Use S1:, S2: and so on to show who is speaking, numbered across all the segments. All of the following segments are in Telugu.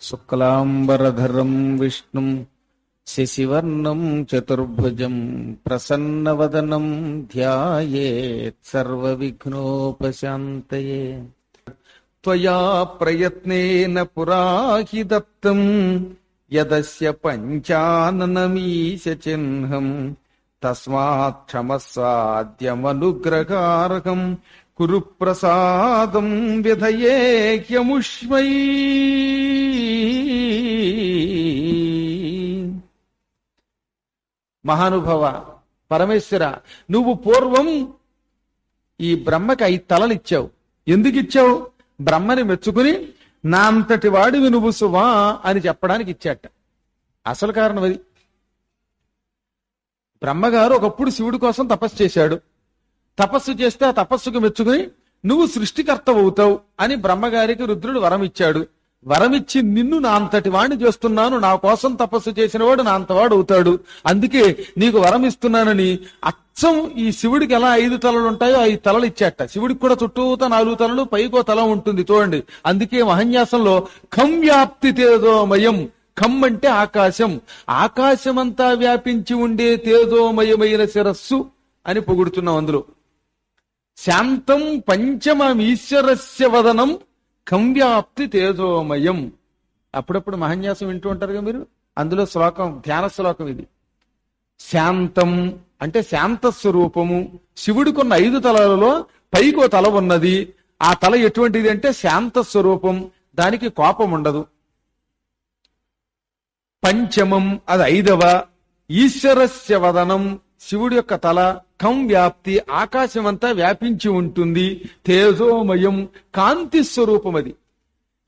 S1: शुक्लाम्बरधरम् विष्णुम् शिशिवर्णम् चतुर्भुजम् प्रसन्नवदनम् ध्यायेत् सर्वविघ्नोपशान्तये। त्वया प्रयत्नेन पुरा हि दत्तम् यदस्य पञ्चाननमीशचिह्नम् तस्मात् क्षमस्वाद्यमनुग्रहार्हम् కురు ప్రసాదం విధయేహ్యముష్మై మహానుభవ పరమేశ్వర నువ్వు పూర్వం ఈ బ్రహ్మకి ఐదు తలనిచ్చావు. ఎందుకు ఇచ్చావు బ్రహ్మని మెచ్చుకుని నా అంతటి వాడివి నువ్వు సువా అని చెప్పడానికి ఇచ్చాట. అసలు కారణం అది? బ్రహ్మగారు ఒకప్పుడు శివుడి కోసం తపస్సు చేశాడు. తపస్సు చేస్తే ఆ తపస్సుకు మెచ్చుకుని నువ్వు సృష్టికర్త అవుతావు అని బ్రహ్మగారికి రుద్రుడు వరం ఇచ్చాడు వరం ఇచ్చి నిన్ను నా అంతటి వాణ్ణి చేస్తున్నాను నా కోసం తపస్సు చేసిన వాడు నా అంతవాడు అవుతాడు అందుకే నీకు వరం ఇస్తున్నానని అచ్చం ఈ శివుడికి ఎలా ఐదు తలలు ఉంటాయో ఐదు తలలు ఇచ్చాట శివుడికి కూడా చుట్టూత నాలుగు తలలు పైకో తల ఉంటుంది చూడండి. అందుకే మహన్యాసంలో ఖం వ్యాప్తి తేజోమయం ఖం అంటే ఆకాశం. ఆకాశమంతా వ్యాపించి ఉండే తేజోమయమైన శిరస్సు అని పొగుడుతున్నాం అందులో. శాంతం పంచమీశ్వరస్య వదనం కంవ్యాప్తి తేజోమయం. అప్పుడప్పుడు మహన్యాసం వింటూ ఉంటారు కదా మీరు? అందులో శ్లోకం ధ్యాన శ్లోకం ఇది. శాంతం అంటే శాంత స్వరూపము. శివుడికున్న ఐదు తలలలో పైకో తల ఉన్నది. ఆ తల ఎటువంటిది అంటే శాంత స్వరూపం. దానికి కోపం ఉండదు. పంచమం అది ఐదవ. ఈశ్వరస్య వదనం శివుడి యొక్క తల. కం వ్యాప్తి ఆకాశమంతా వ్యాపించి ఉంటుంది. తేజోమయం కాంతి స్వరూపం అది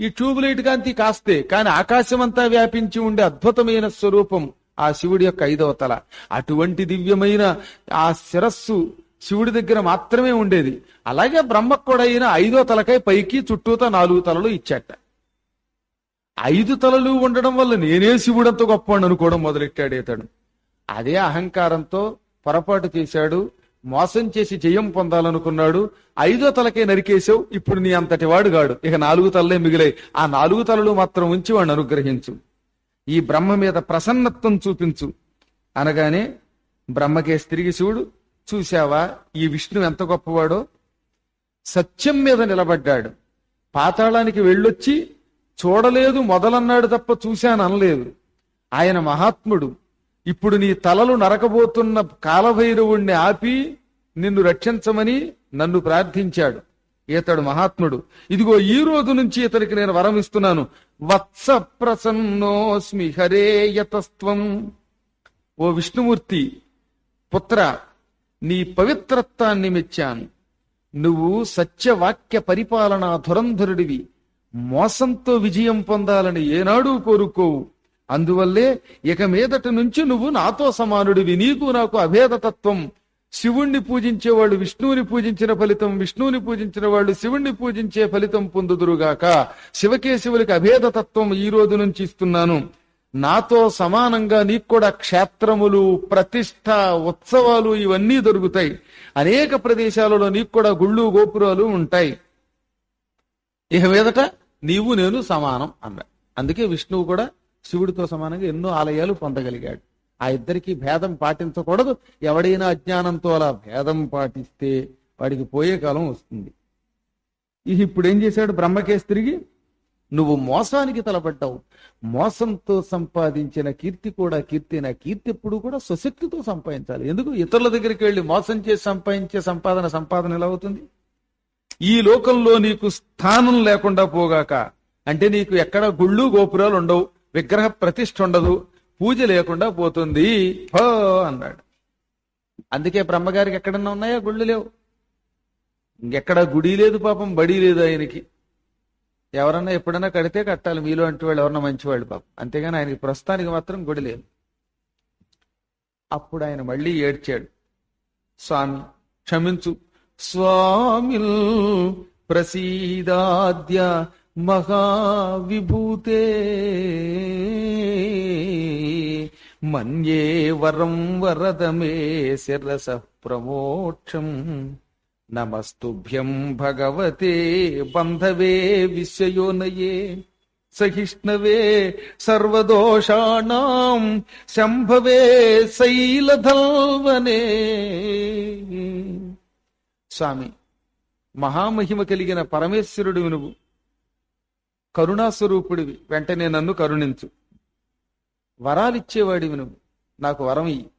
S1: ఈ ట్యూబ్లైట్ కాంతి కాస్తే కానీ ఆకాశమంతా వ్యాపించి ఉండే అద్భుతమైన స్వరూపం ఆ శివుడి యొక్క ఐదవ తల. అటువంటి దివ్యమైన ఆ శిరస్సు శివుడి దగ్గర మాత్రమే ఉండేది. అలాగే బ్రహ్మ కూడా అయిన ఐదో తలకై పైకి చుట్టూతా నాలుగు తలలు ఇచ్చాట. ఐదు తలలు ఉండడం వల్ల నేనే శివుడంత గొప్ప అనుకోవడం మొదలెట్టాడు ఇతడు. అదే అహంకారంతో పొరపాటు చేశాడు మోసం చేసి జయం పొందాలనుకున్నాడు ఐదో తలకే నరికేశావు ఇప్పుడు నీ అంతటి వాడుగాడు ఇక నాలుగు తలలే మిగిలాయి. ఆ నాలుగు తలలు మాత్రం ఉంచి వాడిని అనుగ్రహించు. ఈ బ్రహ్మ మీద ప్రసన్నత్వం చూపించు. అనగానే బ్రహ్మకేసి తిరిగి శివుడు చూశావా ఈ విష్ణు ఎంత గొప్పవాడో? సత్యం మీద నిలబడ్డాడు. పాతాళానికి వెళ్ళొచ్చి చూడలేదు మొదలన్నాడు తప్ప చూశాను అనలేదు ఆయన మహాత్ముడు. ఇప్పుడు నీ తలలు నరకబోతున్న కాలభైరవుణ్ణి ఆపి నిన్ను రక్షించమని నన్ను ప్రార్థించాడు. ఇతడు మహాత్ముడు. ఇదిగో ఈ రోజు నుంచి ఇతనికి నేను వరం ఇస్తున్నాను. వత్స ప్రసన్నోస్మి హరే యతస్త్వం. ఓ విష్ణుమూర్తి పుత్ర నీ పవిత్రత్వాన్ని మెచ్చాను. నువ్వు సత్యవాక్య పరిపాలన ధురంధరుడివి. మోసంతో విజయం పొందాలని ఏనాడూ కోరుకోవు. అందువల్లే ఇక మీదట నుంచి నువ్వు నాతో సమానుడివి. నీకు నాకు అభేదతత్వం. శివుణ్ణి పూజించే వాళ్ళు విష్ణువుని పూజించిన ఫలితం విష్ణువుని పూజించిన వాళ్ళు శివుణ్ణి పూజించే ఫలితం పొందుదురుగాక. శివకేశవులకి అభేదతత్వం ఈ రోజు నుంచి ఇస్తున్నాను. నాతో సమానంగా నీకు కూడా క్షేత్రములు ప్రతిష్ట ఉత్సవాలు ఇవన్నీ దొరుకుతాయి. అనేక ప్రదేశాలలో నీకు కూడా గుళ్ళు గోపురాలు ఉంటాయి. ఇక మీదట నీవు నేను సమానం అన్న. అందుకే విష్ణువు కూడా శివుడితో సమానంగా ఎన్నో ఆలయాలు పొందగలిగాడు. ఆ ఇద్దరికి భేదం పాటించకూడదు. ఎవడైనా అజ్ఞానంతో అలా భేదం పాటిస్తే వాడికి పోయే కాలం వస్తుంది. ఇక ఇప్పుడు ఏం చేశాడు? బ్రహ్మకేశ్ తిరిగి నువ్వు మోసానికి తలపడ్డావు. మోసంతో సంపాదించిన కీర్తి కూడా కీర్తి నా కీర్తి ఎప్పుడు కూడా స్వశక్తితో సంపాదించాలి. ఎందుకు? ఇతరుల దగ్గరికి వెళ్ళి మోసం చేసి సంపాదించే సంపాదన సంపాదన ఎలా అవుతుంది? ఈ లోకంలో నీకు స్థానం లేకుండా పోగాక అంటే నీకు ఎక్కడ గుళ్ళు గోపురాలు ఉండవు. విగ్రహ ప్రతిష్ఠ ఉండదు పూజ లేకుండా పోతుంది. హో అన్నాడు. అందుకే బ్రహ్మగారికి ఎక్కడన్నా ఉన్నాయా గుళ్ళు లేవు? ఇంకెక్కడ గుడి లేదు పాపం బడి లేదు ఆయనకి. ఎవరన్నా ఎప్పుడన్నా కడితే కట్టాలి మీలో అంటే వాళ్ళు ఎవరన్నా మంచివాళ్ళు పాపం. అంతేగాని ఆయనకి ప్రస్తుతానికి మాత్రం గుడి లేదు. అప్పుడు ఆయన మళ్ళీ ఏడ్చాడు. స్వామి క్షమించు. స్వామి ప్రసీదాద్య మహావిభూతే మన్యే వరం వరదమే శిరస ప్రమోక్షం. నమస్తుభ్యం భగవతే బంధవే విశ్వయోనయే. సహిష్ణవే సర్వదోషాణం. శంభవే శైలధల్వనే. స్వామి మహామహిమ కలిగిన పరమేశ్వరుడు నువ్వు. కరుణాస్వరూపుడివి. వెంటనే నన్ను కరుణించు. వరాలిచ్చేవాడివి నువ్వు. నాకు వరం ఇయ్యి.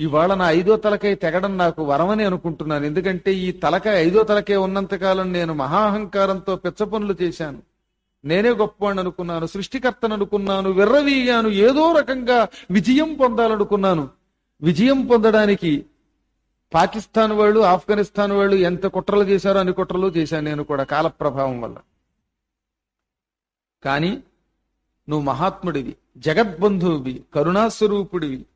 S1: ఇవాళ నా ఐదో తలకై తెగడం నాకు వరమని అనుకుంటున్నాను. ఎందుకంటే ఈ తలకాయ ఐదో తలకే ఉన్నంతకాలం నేను మహాహంకారంతో పెచ్చ పనులు చేశాను. నేనే గొప్పవాణ్ణి అనుకున్నాను సృష్టికర్తను అనుకున్నాను విర్రవీయాను ఏదో రకంగా విజయం పొందాలనుకున్నాను. విజయం పొందడానికి పాకిస్తాన్ వాళ్ళు ఆఫ్ఘనిస్తాన్ వాళ్ళు ఎంత కుట్రలు చేశారో అన్ని కుట్రలు చేశాను నేను కూడా కాల ప్రభావం వల్ల. కానీ నువ్వు మహాత్ముడివి జగద్బంధువువి కరుణాస్వరూపుడివి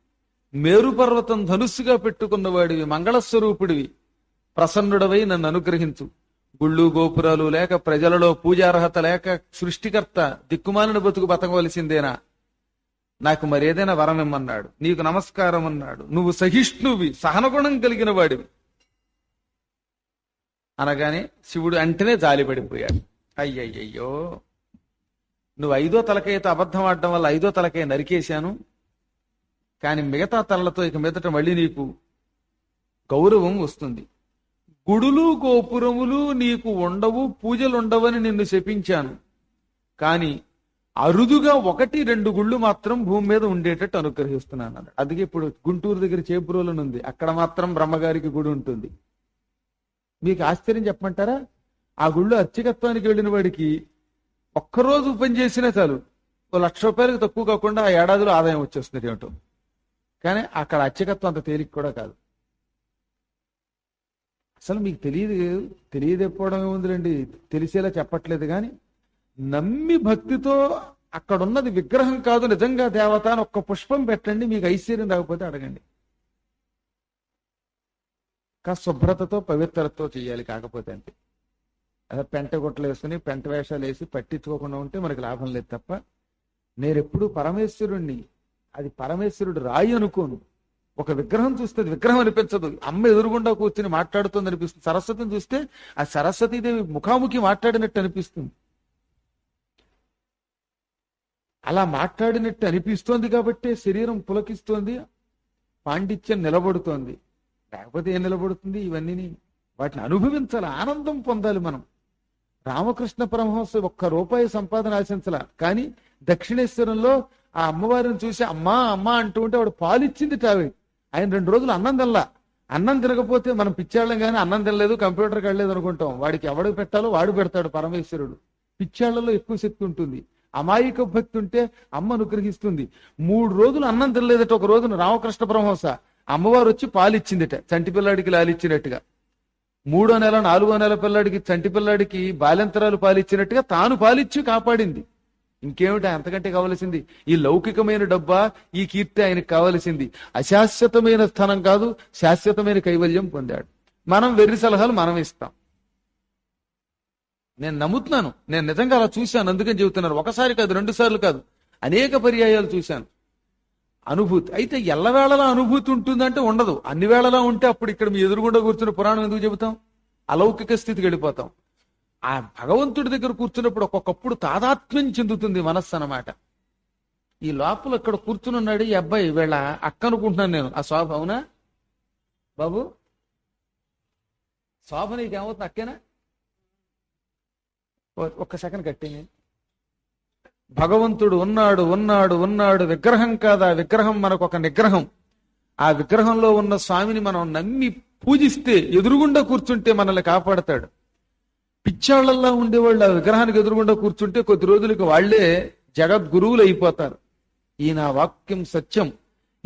S1: మేరుపర్వతం ధనుస్సుగా పెట్టుకున్నవాడివి మంగళస్వరూపుడివి. ప్రసన్నుడవై నన్ను అనుగ్రహించు. గుళ్ళు గోపురాలు లేక ప్రజలలో పూజార్హత లేక సృష్టికర్త దిక్కుమాలిన బతుకు బతకవలసిందేనా? నాకు మరేదైనా వరం ఇమ్మన్నాడు నీకు నమస్కారం అన్నాడు నువ్వు సహిష్ణువి సహనగుణం కలిగిన వాడివి అనగానే శివుడు అంటేనే జాలిపడిపోయాడు. అయ్యయ్యయ్యో. నువ్వు ఐదో తలకైతే అబద్ధం ఆడడం వల్ల ఐదో తలకై నరికేశాను. కానీ మిగతా తలలతో ఇక మీదట మళ్ళీ నీకు గౌరవం వస్తుంది. గుడులు గోపురములు నీకు ఉండవు పూజలు ఉండవని నిన్ను శపించాను. కానీ అరుదుగా ఒకటి రెండు గుళ్ళు మాత్రం భూమి మీద ఉండేటట్టు అనుగ్రహిస్తున్నాను అన్నాడు. అందుకే ఇప్పుడు గుంటూరు దగ్గర చేపురోలను ఉంది. అక్కడ మాత్రం బ్రహ్మగారికి గుడి ఉంటుంది. మీకు ఆశ్చర్యం చెప్పమంటారా? ఆ గుళ్ళు అర్చకత్వానికి వెళ్ళిన వాడికి ఒక్కరోజు పని చేసినా చాలు. ఓ లక్ష రూపాయలకు తక్కువ కాకుండా ఆ ఏడాదిలో ఆదాయం వచ్చేస్తుంది ఏమిటో. కానీ అక్కడ అత్యకత్వం అంత తేలిక కూడా కాదు. అసలు మీకు తెలియదు తెలియదెప్పడం ఏముందిలేండి తెలిసేలా చెప్పట్లేదు కానీ నమ్మి భక్తితో అక్కడ ఉన్నది విగ్రహం కాదు నిజంగా దేవత అని ఒక్క పుష్పం పెట్టండి మీకు ఐశ్వర్యం రాకపోతే అడగండి. కా శుభ్రతతో పవిత్రతతో చేయాలి కాకపోతే అంతే. పెంట గుట్టలు వేసుకుని పెంట వేషాలు వేసి పట్టించుకోకుండా ఉంటే మనకి లాభం లేదు తప్ప నేను ఎప్పుడు పరమేశ్వరుణ్ణి అది పరమేశ్వరుడు రాయి అనుకోను. ఒక విగ్రహం చూస్తే విగ్రహం అనిపించదు. అమ్మ ఎదురుగుండా కూర్చుని మాట్లాడుతుంది అనిపిస్తుంది. సరస్వతిని చూస్తే ఆ సరస్వతీదేవి ముఖాముఖి మాట్లాడినట్టు అనిపిస్తుంది. అలా మాట్లాడినట్టు అనిపిస్తోంది కాబట్టి శరీరం పులకిస్తోంది పాండిత్యం నిలబడుతోంది. లేకపోతే ఏం నిలబడుతుంది? ఇవన్నీ వాటిని అనుభవించాలి. ఆనందం పొందాలి మనం. రామకృష్ణ పరమహంస ఒక్క రూపాయి సంపాదన ఆశించాల. కానీ దక్షిణేశ్వరంలో ఆ అమ్మవారిని చూసి అమ్మా అమ్మా అంటూ ఉంటే ఆవిడ పాలిచ్చింది టావి ఆయన రెండు రోజులు అన్నం తినలా. అన్నం తినకపోతే మనం పిచ్చాళ్ళం కానీ అన్నం తినలేదు కంప్యూటర్కి వెళ్ళలేదు అనుకుంటాం. వాడికి ఎవడికి పెట్టాలో వాడు పెడతాడు పరమేశ్వరుడు. పిచ్చాళ్ళలో ఎక్కువ శక్తి ఉంటుంది. అమాయక భక్తి ఉంటే అమ్మ అనుగ్రహిస్తుంది. మూడు రోజులు అన్నం తినలేదట ఒక రోజున రామకృష్ణ పరమహంస. అమ్మవారు వచ్చి పాలిచ్చిందిట. చంటి పిల్లాడికి లాలిచ్చినట్టుగా. మూడో నెల నాలుగో నెల పిల్లాడికి చంటి పిల్లాడికి బాల్యంతరాలు పాలిచ్చినట్టుగా తాను పాలిచ్చి కాపాడింది. ఇంకేమిటి అంతకంటే కావలసింది? ఈ లౌకికమైన డబ్బా ఈ కీర్తి ఆయనకు కావలసింది. అశాశ్వతమైన స్థానం కాదు శాశ్వతమైన కైవల్యం పొందాడు. మనం వెర్రి సలహాలు మనం ఇస్తాం. నేను నమ్ముతున్నాను నేను నిజంగా అలా చూశాను అందుకని చెబుతున్నాను. ఒకసారి కాదు రెండు సార్లు కాదు అనేక పర్యాయాలు చూశాను. అనుభూతి. అయితే ఎల్లవేళలా అనుభూతి ఉంటుందంటే ఉండదు. అన్ని వేళలా ఉంటే అప్పుడు ఇక్కడ మీ ఎదురుగుండా కూర్చున్న పురాణం ఎందుకు చెబుతాం? అలౌకిక స్థితికి వెళ్ళిపోతాం. ఆ భగవంతుడి దగ్గర కూర్చున్నప్పుడు ఒక్కొక్కప్పుడు తాదాత్మ్యం చెందుతుంది మనస్సు అన్నమాట. ఈ లోపల ఇక్కడ కూర్చుని ఉన్నాడు ఈ అబ్బాయి. వీళ్ళ అక్క అనుకుంటున్నాను నేను. ఆ శోభ అవునా? బాబు? శోభ నీకేమవుతుంది? అక్కేనా? ఒక్క సెకండ్ కట్టింది. భగవంతుడు ఉన్నాడు ఉన్నాడు ఉన్నాడు. విగ్రహం కాదా? విగ్రహం మనకు ఒక నిగ్రహం. ఆ విగ్రహంలో ఉన్న స్వామిని మనం నమ్మి పూజిస్తే ఎదురుగుండా కూర్చుంటే మనల్ని కాపాడతాడు. పిచ్చాళ్ళల్లో ఉండేవాళ్ళు ఆ విగ్రహానికి ఎదురుగుండా కూర్చుంటే కొద్ది రోజులకి వాళ్ళే జగద్గురువులు అయిపోతారు. ఈయన వాక్యం సత్యం.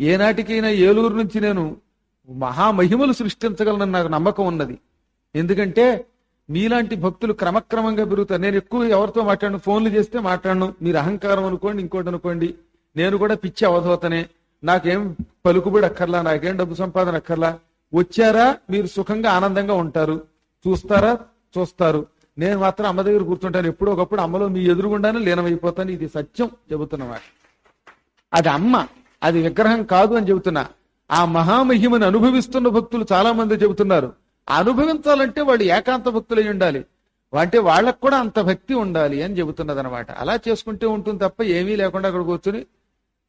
S1: ఏనాటికైనా ఏలూరు నుంచి నేను మహామహిమలు సృష్టించగలనని నాకు నమ్మకం ఉన్నది. ఎందుకంటే మీలాంటి భక్తులు క్రమక్రమంగా పెరుగుతారు. నేను ఎక్కువ ఎవరితో మాట్లాడను ఫోన్లు చేస్తే మాట్లాడను. మీరు అహంకారం అనుకోండి ఇంకోటి అనుకోండి. నేను కూడా పిచ్చి అవధూతనే. నాకేం పలుకుబడి అక్కర్లా నాకేం డబ్బు సంపాదన అక్కర్లా. వచ్చారా మీరు సుఖంగా ఆనందంగా ఉంటారు. చూస్తారా చూస్తారు. నేను మాత్రం అమ్మ దగ్గర కూర్చుంటాను. ఎప్పుడో ఒకప్పుడు అమ్మలో మీ ఎదురుగుండానే లీనమైపోతాను. ఇది సత్యం చెబుతున్నమాట. అది అమ్మ అది విగ్రహం కాదు అని చెబుతున్నా. ఆ మహామహిమను అనుభవిస్తున్న భక్తులు చాలా మంది చెబుతున్నారు. అనుభవించాలంటే వాళ్ళు ఏకాంత భక్తులై ఉండాలి. అంటే వాళ్ళకు కూడా అంత భక్తి ఉండాలి అని చెబుతున్నది అనమాట అలా చేసుకుంటే ఉంటుంది తప్ప ఏమీ లేకుండా అక్కడ కూర్చుని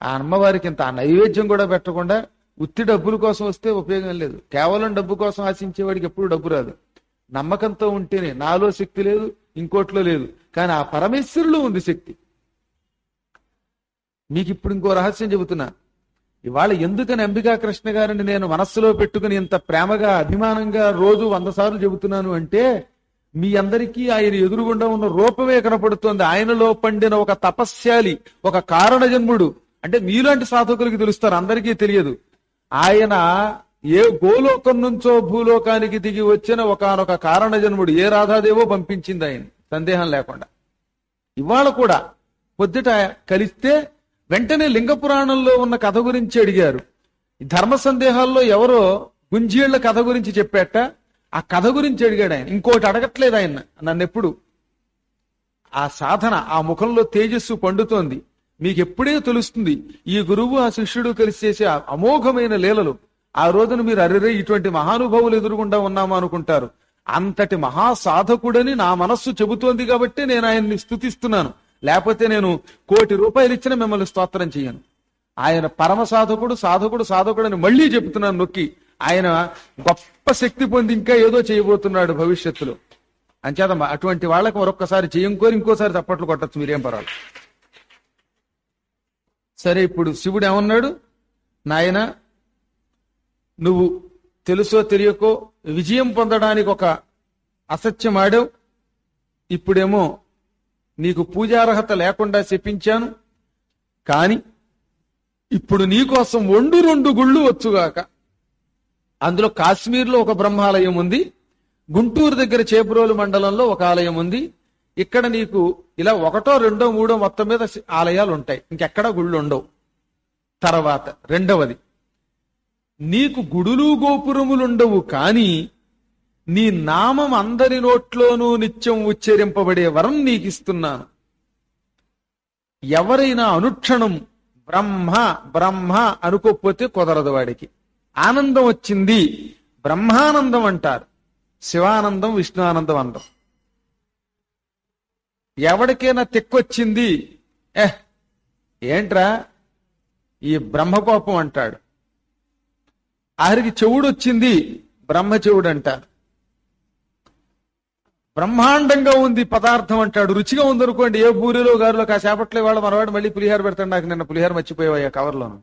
S1: ఆ అమ్మవారికి ఇంత ఆ నైవేద్యం కూడా పెట్టకుండా ఉత్తి డబ్బుల కోసం వస్తే ఉపయోగం లేదు. కేవలం డబ్బు కోసం ఆశించేవాడికి ఎప్పుడు డబ్బు రాదు. నమ్మకంతో ఉంటేనే నాలో శక్తి లేదు ఇంకోట్లో లేదు. కానీ ఆ పరమేశ్వరులో ఉంది శక్తి. మీకు ఇప్పుడు ఇంకో రహస్యం చెబుతున్నా. ఇవాళ ఎందుకని అంబికా కృష్ణ గారిని నేను మనస్సులో పెట్టుకుని ఇంత ప్రేమగా అభిమానంగా రోజు వంద సార్లు చెబుతున్నాను అంటే మీ అందరికీ ఆయన ఎదురుగుండా ఉన్న రూపమే కనపడుతోంది. ఆయనలో పండిన ఒక తపస్యాలి ఒక కారణ జన్ముడు అంటే మీలాంటి సాధకులకి తెలుస్తారు అందరికీ తెలియదు. ఆయన ఏ గోలోకం నుంచో భూలోకానికి దిగి వచ్చిన ఒకనొక కారణ జన్ముడు ఏ రాధాదేవో పంపించింది ఆయన సందేహం లేకుండా. ఇవాళ కూడా పొద్దుట కలిస్తే వెంటనే లింగ పురాణంలో ఉన్న కథ గురించి అడిగారు. ఈ ధర్మ సందేహాల్లో ఎవరో గుంజీళ్ళ కథ గురించి చెప్పేట ఆ కథ గురించి అడిగాడు ఆయన. ఇంకోటి అడగట్లేదు ఆయన నన్ను ఎప్పుడు. ఆ సాధన ఆ ముఖంలో తేజస్సు పండుతోంది. మీకు ఎప్పుడే తెలుస్తుంది ఈ గురువు ఆ శిష్యుడు కలిసి చేసే అమోఘమైన లీలలు. ఆ రోజున మీరు అరెరే ఇటువంటి మహానుభావులు ఎదురుగుండా ఉన్నాము అనుకుంటారు. అంతటి మహా సాధకుడని నా మనస్సు చెబుతోంది కాబట్టి నేను ఆయన్ని స్థుతిస్తున్నాను లేకపోతే నేను కోటి రూపాయలు ఇచ్చిన మిమ్మల్ని స్తోత్రం చేయను. ఆయన పరమ సాధకుడు సాధకుడు సాధకుడు అని మళ్ళీ చెప్తున్నాను నొక్కి. ఆయన గొప్ప శక్తి పొంది ఇంకా ఏదో చేయబోతున్నాడు భవిష్యత్తులో. అంచేత అటువంటి వాళ్ళకి మరొక్కసారి చేయంకోరి ఇంకోసారి తప్పట్లు కొట్టచ్చు మీరేం పర్వాలేదు. సరే ఇప్పుడు శివుడు ఏమన్నాడు? నాయన నువ్వు తెలుసో తెలియకో విజయం పొందడానికి ఒక అసత్యం ఆడావు. ఇప్పుడేమో నీకు పూజార్హత లేకుండా చెప్పించాను. కాని ఇప్పుడు నీకోసం ఒండు రెండు గుళ్ళు వచ్చుగాక. అందులో కాశ్మీర్లో ఒక బ్రహ్మాలయం ఉంది. గుంటూరు దగ్గర చేపురోలు మండలంలో ఒక ఆలయం ఉంది. ఇక్కడ నీకు ఇలా ఒకటో రెండో మూడో మొత్తం మీద ఆలయాలు ఉంటాయి. ఇంకెక్కడా గుళ్ళు ఉండవు. తర్వాత రెండవది నీకు గుడులు గోపురములుండవు కానీ నీ నామం అందరి నోట్లోనూ నిత్యం ఉచ్చరింపబడే వరం నీకు ఇస్తున్నాను ఎవరైనా అనుక్షణం బ్రహ్మ బ్రహ్మ అనుకోకపోతే కుదరదు వాడికి. ఆనందం వచ్చింది బ్రహ్మానందం అంటారు. శివానందం విష్ణువానందం అంటాం ఎవరికైనా తిక్కొచ్చింది ఏ ఏంట్రా? ఈ బ్రహ్మకోపం అంటాడు. ఆఖరికి చెవుడు వచ్చింది బ్రహ్మ చెవుడు అంటారు బ్రహ్మాండంగా ఉంది పదార్థం అంటాడు. రుచిగా ఉందనుకోండి ఏ పూరిలో గారిలో కాసేపట్లో వాళ్ళ మనవాడు మళ్ళీ పులిహార పెడతాడు. నాకు నిన్న పులిహార మర్చిపోయావా కవర్లోను.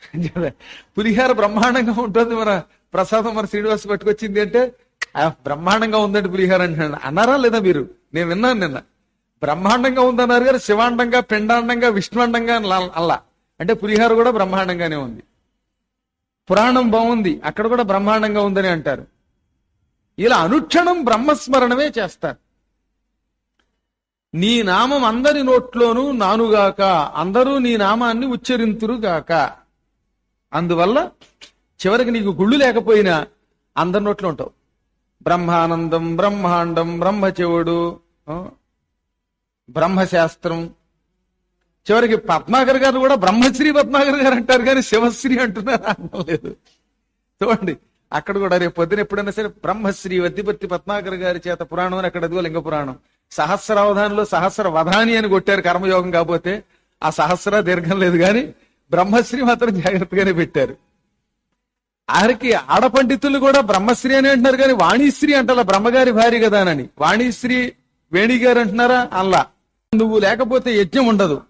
S1: పులిహార బ్రహ్మాండంగా ఉంటుంది మన ప్రసాదం మన శ్రీనివాస్ పట్టుకొచ్చింది అంటే "ఆ, బ్రహ్మాండంగా ఉందండి పులిహార అంటున్నాడు. అన్నారా లేదా మీరు? నేను విన్నాను నిన్న. బ్రహ్మాండంగా ఉందన్నారు గారు శివాండంగా పిండాండంగా విష్ణుండంగా అల్లా. అంటే పులిహార కూడా బ్రహ్మాండంగానే ఉంది. పురాణం బాగుంది. అక్కడ కూడా బ్రహ్మాండంగా ఉందని అంటారు. ఇలా అనుక్షణం బ్రహ్మస్మరణమే చేస్తారు నీ నామం అందరి నోట్లోనూ నానుగాక అందరూ నీ నామాన్ని ఉచ్చరింతురుగాక. అందువల్ల చివరికి నీకు గుళ్ళు లేకపోయినా అందరి నోట్లో ఉంటావు. బ్రహ్మానందం బ్రహ్మాండం బ్రహ్మచెవుడు బ్రహ్మశాస్త్రం. చివరికి పద్మాకర్ గారు కూడా బ్రహ్మశ్రీ పద్మాకర్ గారు అంటారు కానీ శివశ్రీ అంటున్నారు. లేదు. చూడండి అక్కడ కూడా రేపు పొద్దున ఎప్పుడైనా సరే బ్రహ్మశ్రీ వద్దిపర్తి పద్మాకర్ గారి చేత పురాణం అని అక్కడ అదిగో లింగ పురాణం. సహస్రావధానంలో సహస్ర వధాని అని కొట్టారు కర్మయోగం కాకపోతే ఆ సహస్ర దీర్ఘం లేదు కానీ బ్రహ్మశ్రీ మాత్రం జాగ్రత్తగానే పెట్టారు. ఆఖరికి ఆడపండితులు కూడా బ్రహ్మశ్రీ అని అంటున్నారు కానీ వాణిశ్రీ అంటారా బ్రహ్మగారి భార్య కదా అని. వాణిశ్రీ వేణి గారు అంటున్నారా? అల్లా నువ్వు లేకపోతే యజ్ఞం ఉండదు.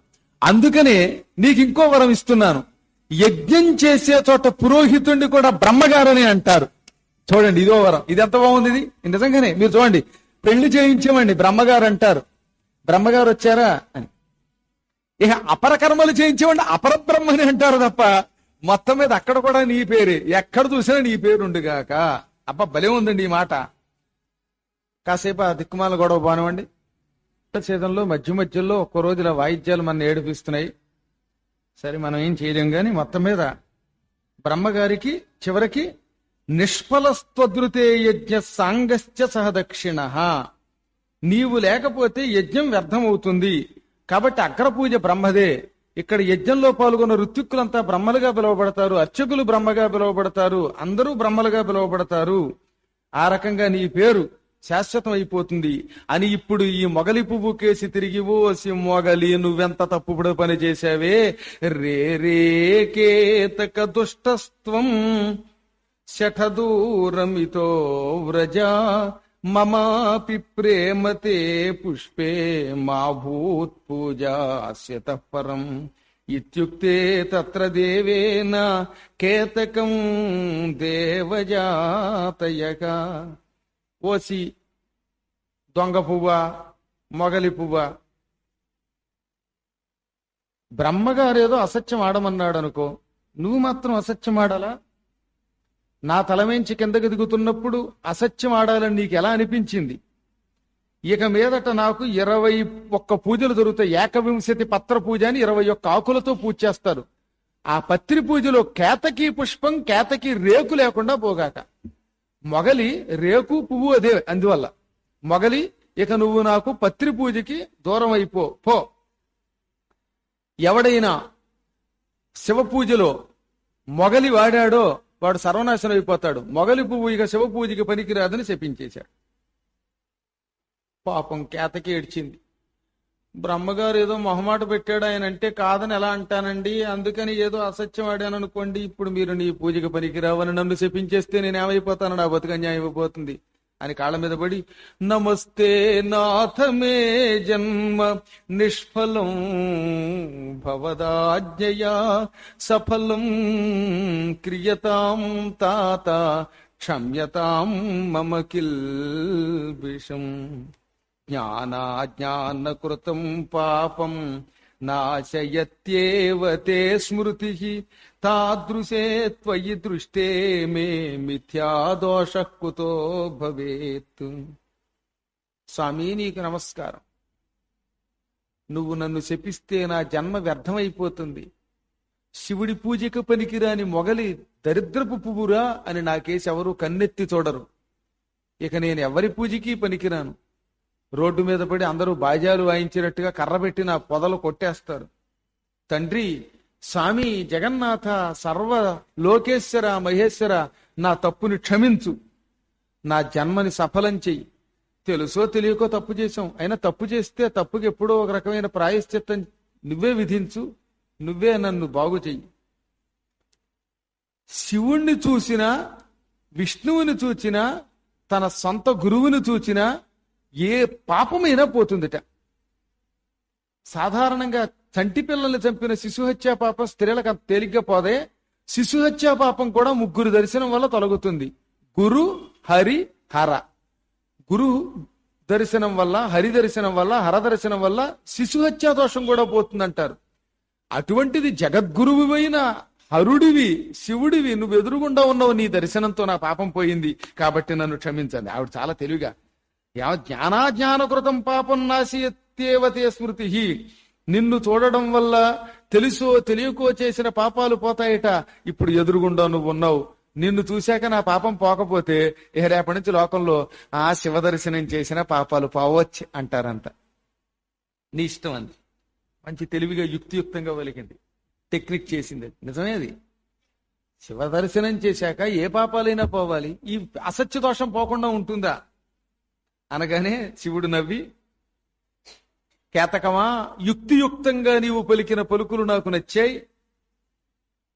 S1: అందుకనే నీకు ఇంకో వరం ఇస్తున్నాను. యజ్ఞం చేసే చోట పురోహితుడిని కూడా బ్రహ్మగారని అంటారు. చూడండి ఇదో వరం. ఇది ఎంత బాగుంది ఇది? నిజంగానే మీరు చూడండి. పెళ్ళి చేయించామండి బ్రహ్మగారు అంటారు. బ్రహ్మగారు వచ్చారా అని. ఇక అపర కర్మలు అపరబ్రహ్మని అంటారు తప్ప మొత్తం మీద అక్కడ కూడా నీ పేరే. ఎక్కడ చూసినా నీ పేరుండుగాక అబ్బ అబ్బా భలే ఉందండి ఈ మాట. కాసేపు ఆ దిక్కుమాల గొడవ బానివ్వండి. సీజన్లో మధ్య మధ్యలో ఒక్క రోజు ఇలా వాయిద్యాలు మన ఏడిపిస్తున్నాయి సరే మనం ఏం చేయలేం కానీ మొత్తం మీద బ్రహ్మగారికి చివరికి నిష్ఫలస్త్వదృతే యజ్ఞ సాంగస్య సహదక్షిణ. నీవు లేకపోతే యజ్ఞం వ్యర్థమవుతుంది. కాబట్టి అగ్రపూజ బ్రహ్మదే. ఇక్కడ యజ్ఞంలో పాల్గొన్న ఋత్విక్కులంతా బ్రహ్మలుగా పిలువబడతారు అర్చకులు బ్రహ్మగా పిలువబడతారు అందరూ బ్రహ్మలుగా పిలువబడతారు. ఆ రకంగా నీ పేరు శాశ్వతం అయిపోతుంది అని ఇప్పుడు ఈ మొగలి పువ్వు కేసి తిరిగి ఓసి మొగలి నువ్వెంత తప్పుడు పని చేశావే? రే రే కేతక దుష్టస్త్వం శఠదూరమితో వ్రజ మమాపి ప్రేమతే పుష్పే మా భూత్ పూజాస్యత పరం ఇత్యుక్తే తత్ర దేవేన కేతకం దేవజాతయగా ఓసి దొంగ పువ్వ మొగలి పువ్వ. బ్రహ్మగారేదో అసత్యం ఆడమన్నాడు అనుకో నువ్వు మాత్రం అసత్యం ఆడాలా? నా తలమేంచి కిందకి దిగుతున్నప్పుడు అసత్యం ఆడాలని నీకు ఎలా అనిపించింది? ఇక మీదట నాకు ఇరవై ఒక్క పూజలు దొరుకుతాయి. ఏకవింశతి పత్ర పూజ అని ఇరవై ఒక్క ఆకులతో పూజ చేస్తారు. ఆ పత్రి పూజలో కేతకి పుష్పం కేతకి రేకు లేకుండా పోగాక. మొగలి రేకు పువ్వు అదే అందువల్ల. మొగలి ఇక నువ్వు నాకు పత్రి పూజకి దూరం అయిపో పో. ఎవడైనా శివ పూజలో మొగలి వాడాడో వాడు సర్వనాశనం అయిపోతాడు. మొగలి పువ్వు ఇక శివ పూజకి పనికిరాదని చెప్పించేశాడు పాపం కేతకి ఏడ్చింది. బ్రహ్మగారు ఏదో మొహమాట పెట్టాడు ఆయన అంటే కాదని ఎలా అంటానండి? అందుకని ఏదో అసత్యం ఆడాను అనుకోండి ఇప్పుడు మీరు నీ పూజకి పనికిరావని నన్ను శపించేస్తే నేనేమైపోతాను? నా బతుకు అన్యాయం అయిపోతుంది. అని కాళ్ళ మీద పడి నమస్తే నాథమే జన్మ నిష్ఫలం భవదాజ్ఞయా సఫలం క్రియతాం తాత క్షమ్యతాం మమ కిల్బిషం జ్ఞానాజ్ఞానకృతం పాపం నాశయత్యేవ తే స్మృతి. తాదృశే త్వయి దృష్టే మే మిథ్యాదోష కుతో భవేత్. స్వామి నీకు నమస్కారం. నువ్వు నన్ను శపిస్తే నా జన్మ వ్యర్థమైపోతుంది. శివుడి పూజకు పనికిరాని మొగలి దరిద్రపు పువ్వురా అని నాకేసి ఎవరు కన్నెత్తి చూడరు. ఇక నేను ఎవరి పూజకి పనికిరాను? రోడ్డు మీద పడి అందరూ బాజాలు వాయించినట్టుగా కర్ర పెట్టి నా పొదలు కొట్టేస్తారు. తండ్రి స్వామి జగన్నాథ సర్వ లోకేశ్వర మహేశ్వర నా తప్పుని క్షమించు. నా జన్మని సఫలం చెయ్యి. తెలుసో తెలియకో తప్పు చేశాం. అయినా తప్పు చేస్తే తప్పుకి ఎప్పుడో ఒక రకమైన ప్రాయశ్చిత్తం నువ్వే విధించు. నువ్వే నన్ను బాగు చెయ్యి. శివుణ్ణి చూసినా విష్ణువుని చూచినా తన సొంత గురువుని చూచినా ఏ పాపమైనా పోతుందిట. సాధారణంగా చంటి పిల్లల్ని చంపిన శిశుహత్యా పాపం స్త్రీలకు అంత తేలిగ్గా పోదే. శిశుహత్యా పాపం కూడా ముగ్గురు దర్శనం వల్ల తొలగుతుంది. గురు హరి హర. గురు దర్శనం వల్ల హరి దర్శనం వల్ల హర దర్శనం వల్ల శిశుహత్యా దోషం కూడా పోతుందంటారు. అటువంటిది జగద్గురువువైన హరుడివి శివుడివి నువ్వు ఎదురుగుండా ఉన్నావు నీ దర్శనంతో నా పాపం పోయింది. కాబట్టి నన్ను క్షమించండి. ఆవిడ చాలా తెలివిగా యా జ్ఞానాజ్ఞానకృతం పాపం నాశయత్యేవతే స్మృతి. నిన్ను చూడడం వల్ల తెలుసో తెలియకో చేసిన పాపాలు పోతాయట. ఇప్పుడు ఎదురుగుండా నువ్వు ఉన్నావు నిన్ను చూశాక నా పాపం పోకపోతే ఇక రేపటి నుంచి లోకంలో ఆ శివ దర్శనం చేసిన పాపాలు పోవచ్చు అంటారంట. నీ ఇష్టం అంది. మంచి తెలివిగా యుక్తియుక్తంగా వలికింది టెక్నిక్ చేసింది. నిజమే అది. శివ దర్శనం చేశాక ఏ పాపాలైనా పోవాలి. ఈ అసత్య దోషం పోకుండా ఉంటుందా? అనగానే శివుడు నవ్వి కేతకమా యుక్తియుక్తంగా నీవు పలికిన పలుకులు నాకు నచ్చాయి.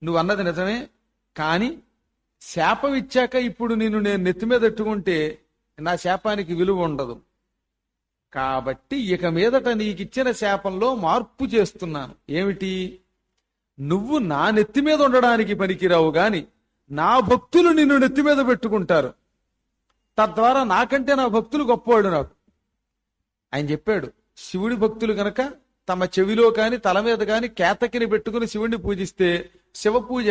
S1: నువ్వు అన్నది నిజమే కానీ శాపం ఇచ్చాక ఇప్పుడు నేను నేను నెత్తి మీద ఎట్టుకుంటే నా శాపానికి విలువ ఉండదు. కాబట్టి ఇక మీదట నీకిచ్చిన శాపంలో మార్పు చేస్తున్నాను. ఏమిటి? నువ్వు నా నెత్తి మీద ఉండడానికి పనికిరావు గాని నా భక్తులు నిన్ను నెత్తి మీద పెట్టుకుంటారు. తద్వారా నాకంటే నా భక్తులు గొప్పవాడు నాకు. ఆయన చెప్పాడు శివుడి భక్తులు గనక తమ చెవిలో కాని తల మీద కాని కేతకిని పెట్టుకుని శివుడిని పూజిస్తే శివ పూజ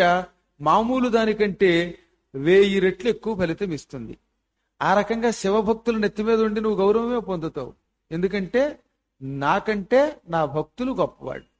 S1: మామూలు దానికంటే వేయి రెట్లు ఎక్కువ ఫలితం ఇస్తుంది. ఆ రకంగా శివభక్తులు నెత్తి మీద ఉండి నువ్వు గౌరవమే పొందుతావు. ఎందుకంటే నాకంటే నా భక్తులు గొప్పవాడు.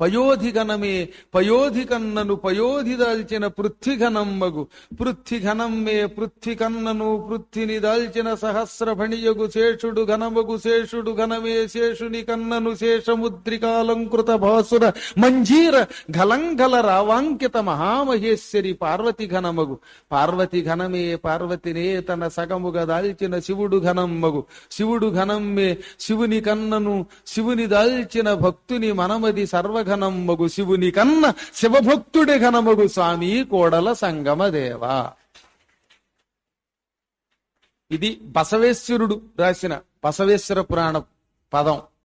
S1: పయోధిగణమే పయోధి కన్నను పయోధి దాల్చిన పృథ్విఘనమ్మగు పృథ్విఘనమ్మే పృథ్వి కన్నను పృథ్విని దాల్చిన సహస్రఫణియగు శేషుడు ఘనమగు శేషుడు ఘనమే శేషుని కన్నను శేషముద్రికాలంకృత భాసుర మంజీర ఘలంఘల రావాంకిత మహామహేశ్వరి పార్వతి ఘనమగు పార్వతి ఘనమే పార్వతినే తన సగముగా దాల్చిన శివుడు ఘనమ్మగు శివుడు ఘనమ్మే శివుని కన్నను శివుని దాల్చిన భక్తుని మనమది సర్వ ఘనమ్మగు శివుని కన్న శివభక్తుడి ఘనమగు స్వామి కోడల సంగమ దేవా ఇది బసవేశ్వరుడు రాసిన బసవేశ్వర పురాణ పదం.